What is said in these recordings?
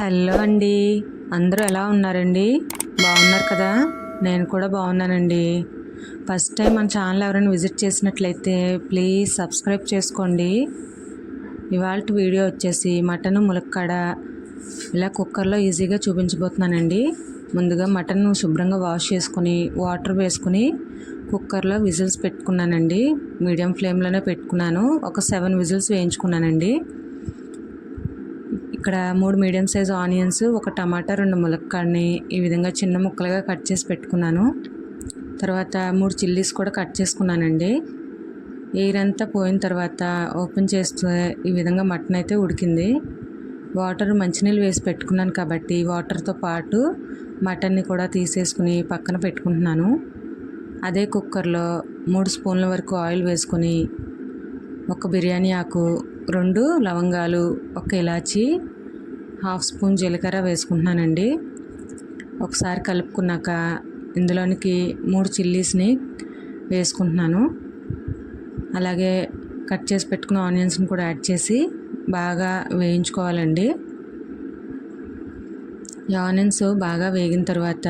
Hello అండి. అందరూ ఎలా ఉన్నారండి? బాగున్నారు కదా? నేను కూడా బాగున్నానండి. ఫస్ట్ టైం మన ఛానల్ ఎవరైనా విజిట్ చేసినట్లయితే ప్లీజ్ సబ్స్క్రైబ్ చేసుకోండి. ఇవాళ వీడియో వచ్చేసి మటన్ ములక్కాడ. ఇలా కుక్కర్లో ఈజీగా చూపించబోతున్నానండి. ముందుగా మటన్ శుభ్రంగా వాష్ చేసుకుని వాటర్ వేసుకుని కుక్కర్లో విజిల్స్ పెట్టుకున్నానండి. మీడియం ఫ్లేమ్లోనే పెట్టుకున్నాను. ఒక సెవెన్ విజిల్స్ వేయించుకున్నానండి. ఇక్కడ మూడు మీడియం సైజ్ ఆనియన్స్ ఒక టమాటా రెండు ములక్కాడని ఈ విధంగా చిన్న ముక్కలుగా కట్ చేసి పెట్టుకున్నాను. తర్వాత మూడు చిల్లీస్ కూడా కట్ చేసుకున్నానండి. ఎయిర్ అంతా పోయిన తర్వాత ఓపెన్ చేస్తే ఈ విధంగా మటన్ అయితే ఉడికింది. వాటర్ మంచినీళ్ళు వేసి పెట్టుకున్నాను కాబట్టి వాటర్తో పాటు మటన్ని కూడా తీసేసుకుని పక్కన పెట్టుకుంటున్నాను. అదే కుక్కర్లో మూడు స్పూన్ల వరకు ఆయిల్ వేసుకొని ఒక బిర్యానీ ఆకు రెండు లవంగాలు ఒక ఇలాచి హాఫ్ స్పూన్ జీలకర్ర వేసుకుంటున్నానండి. ఒకసారి కలుపుకున్నాక ఇందులోనికి మూడు చిల్లీస్ని వేసుకుంటున్నాను. అలాగే కట్ చేసి పెట్టుకున్న ఆనియన్స్ని కూడా యాడ్ చేసి బాగా వేయించుకోవాలండి. ఈ ఆనియన్స్ బాగా వేగిన తర్వాత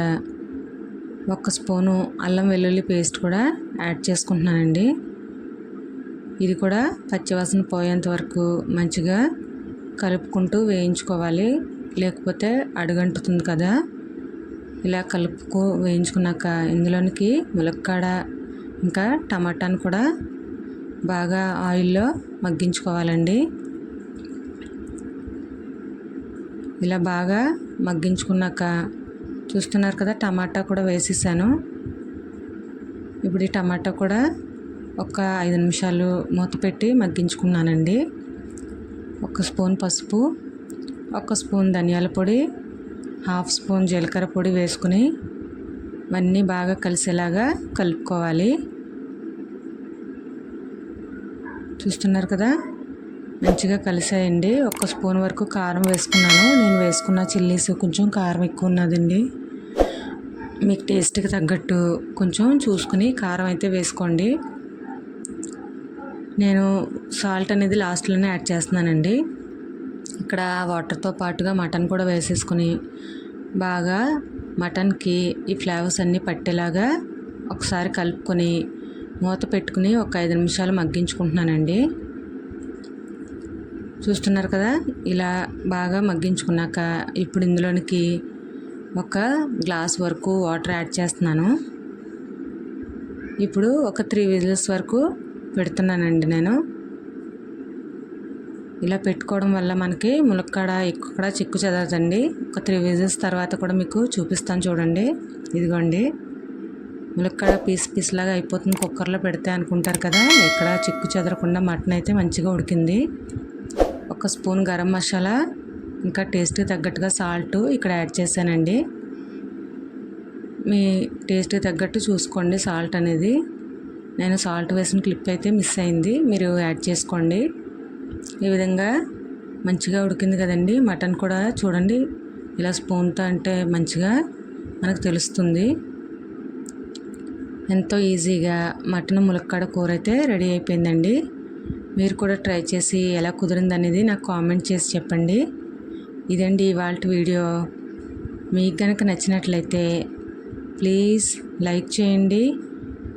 ఒక స్పూను అల్లం వెల్లుల్లి పేస్ట్ కూడా యాడ్ చేసుకుంటున్నానండి. ఇది కూడా పచ్చివాసన పోయేంత వరకు మంచిగా కలుపుకుంటూ వేయించుకోవాలి. లేకపోతే అడుగంటుతుంది కదా. ఇలా కలుపుకో వేయించుకున్నాక ఇందులోనికి ములక్కాడ ఇంకా టమాటాను కూడా బాగా ఆయిల్లో మగ్గించుకోవాలండి. ఇలా బాగా మగ్గించుకున్నాక చూస్తున్నారు కదా టమాటా కూడా వేసేసాను. ఇప్పుడు ఈ టమాటా కూడా ఒక ఐదు నిమిషాలు మూత పెట్టి మగ్గించుకున్నానండి. ఒక స్పూన్ పసుపు ఒక స్పూన్ ధనియాల పొడి హాఫ్ స్పూన్ జీలకర్ర పొడి వేసుకుని ఇవన్నీ బాగా కలిసేలాగా కలుపుకోవాలి. చూస్తున్నారు కదా? మంచిగా కలిసాయండి. ఒక స్పూన్ వరకు కారం వేసుకున్నాను. నేను వేసుకున్న చిల్లీస్ కొంచెం కారం ఎక్కువ ఉన్నదండి. మీకు టేస్ట్కి తగ్గట్టు కొంచెం చూసుకుని కారం అయితే వేసుకోండి. నేను సాల్ట్ అనేది లాస్ట్లోనే యాడ్ చేస్తున్నానండి. ఇక్కడ వాటర్తో పాటుగా మటన్ కూడా వేసేసుకుని బాగా మటన్కి ఈ ఫ్లేవర్స్ అన్నీ పట్టేలాగా ఒకసారి కలుపుకొని మూత పెట్టుకుని ఒక ఐదు నిమిషాలు మగ్గించుకుంటున్నానండి. చూస్తున్నారు కదా ఇలా బాగా మగ్గించుకున్నాక ఇప్పుడు ఇందులోనికి ఒక గ్లాస్ వరకు వాటర్ యాడ్ చేస్తున్నాను. ఇప్పుడు ఒక త్రీ విజిల్స్ వరకు పెడుతున్నానండి నేను. ఇలా పెట్టుకోవడం వల్ల మనకి ములక్కాడ ఇక్కడ చిక్కు చెదరదండి. ఒక త్రీ విజిల్స్ తర్వాత కూడా మీకు చూపిస్తాను చూడండి. ఇదిగోండి. ములక్కాడ పీస్ పీస్ లాగా అయిపోతుంది. కుక్కర్లో పెడితే అనుకుంటారు కదా ఎక్కడ చిక్కు చెదరకుండా మటన్ అయితే మంచిగా ఉడికింది. ఒక స్పూన్ గరం మసాలా ఇంకా టేస్ట్కి తగ్గట్టుగా సాల్ట్ ఇక్కడ యాడ్ చేశానండి. మీ టేస్ట్కి తగ్గట్టు చూసుకోండి సాల్ట్ అనేది. నేను సాల్ట్ వేసిన క్లిప్ అయితే మిస్ అయింది. మీరు యాడ్ చేసుకోండి. ఈ విధంగా మంచిగా ఉడికింది కదండి. మటన్ కూడా చూడండి ఇలా స్పూన్తో అంటే మంచిగా మనకు తెలుస్తుంది. ఎంతో ఈజీగా మటన్ ములక్కాడ కూర అయితే రెడీ అయిపోయిందండి. మీరు కూడా ట్రై చేసి ఎలా కుదిరింది అనేది నాకు కామెంట్ చేసి చెప్పండి. ఇదండి ఇవాళ వీడియో. మీకు కనుక నచ్చినట్లయితే ప్లీజ్ లైక్ చేయండి.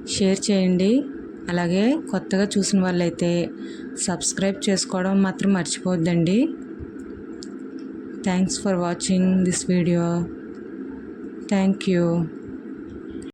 షేర్ చేయండి. అలాగే కొత్తగా చూసిన వాళ్ళైతే సబ్స్క్రైబ్ చేసుకోవడం మాత్రం మర్చిపోద్దండి thanks for watching this video thank you